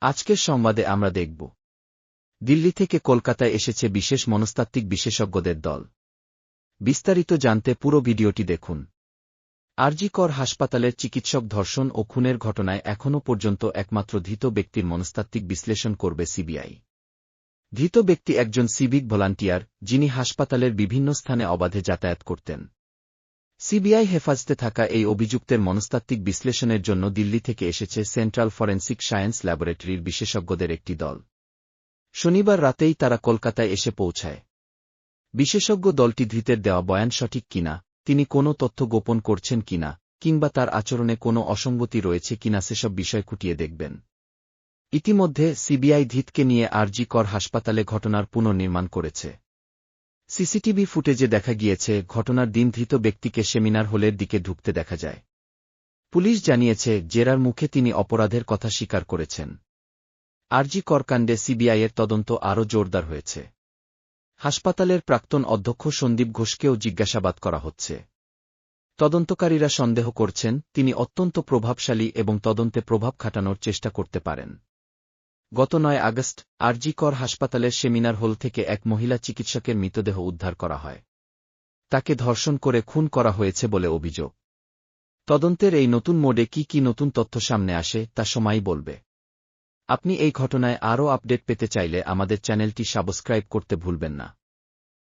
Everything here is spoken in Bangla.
আজকের সংবাদে আমরা দেখব। দিল্লি থেকে কলকাতায় এসেছে বিশেষ মনস্তাত্ত্বিক বিশেষজ্ঞদের দল। বিস্তারিত জানতে পুরো ভিডিওটি দেখুন। আরজি কর হাসপাতালের চিকিৎসক ধর্ষণ ও খুনের ঘটনায় এখনও পর্যন্ত একমাত্র ধৃত ব্যক্তির মনস্তাত্ত্বিক বিশ্লেষণ করবে সিবিআই। ধৃত ব্যক্তি একজন সিভিক ভলান্টিয়ার, যিনি হাসপাতালের বিভিন্ন স্থানে অবাধে যাতায়াত করতেন। সিবিআই হেফাজতে থাকা এই অভিযুক্তের মনস্তাত্ত্বিক বিশ্লেষণের জন্য দিল্লি থেকে এসেছে সেন্ট্রাল ফরেন্সিক সায়েন্স ল্যাবরেটরির বিশেষজ্ঞদের একটি দল। শনিবার রাতেই তারা কলকাতায় এসে পৌঁছায়। বিশেষজ্ঞ দলটি ধৃতের দেওয়া বয়ান সঠিক কিনা, তিনি কোনো তথ্য গোপন করছেন কিনা, কিংবা তার আচরণে কোনো অসঙ্গতি রয়েছে কিনা সেসব বিষয় খুঁটিয়ে দেখবেন। ইতিমধ্যে সিবিআই ধৃতকে নিয়ে আরজি কর হাসপাতালে ঘটনার পুনর্নির্মাণ করেছে। সিসিটিভি ফুটেজে দেখা গিয়েছে, ঘটনার দিন ধৃত ব্যক্তিকে সেমিনার হলের দিকে ঢুকতে দেখা যায়। পুলিশ জানিয়েছে, জেরার মুখে তিনি অপরাধের কথা স্বীকার করেছেন। আরজি করকাণ্ডে সিবিআইয়ের তদন্ত আরও জোরদার হয়েছে। হাসপাতালের প্রাক্তন অধ্যক্ষ সন্দীপ ঘোষকেও জিজ্ঞাসাবাদ করা হচ্ছে। তদন্তকারীরা সন্দেহ করছেন, তিনি অত্যন্ত প্রভাবশালী এবং তদন্তে প্রভাব খাটানোর চেষ্টা করতে পারেন। গত নয় আগস্ট, আরজিকর হাসপাতালের সেমিনার হল থেকে এক মহিলা চিকিৎসকের মৃতদেহ উদ্ধার করা হয়। তাকে ধর্ষণ করে খুন করা হয়েছে বলে অভিযোগ। তদন্তের এই নতুন মোডে কি কি নতুন তথ্য সামনে আসে, তা সময় বলবে। আপনি এই ঘটনায় আরও আপডেট পেতে চাইলে আমাদের চ্যানেলটি সাবস্ক্রাইব করতে ভুলবেন না।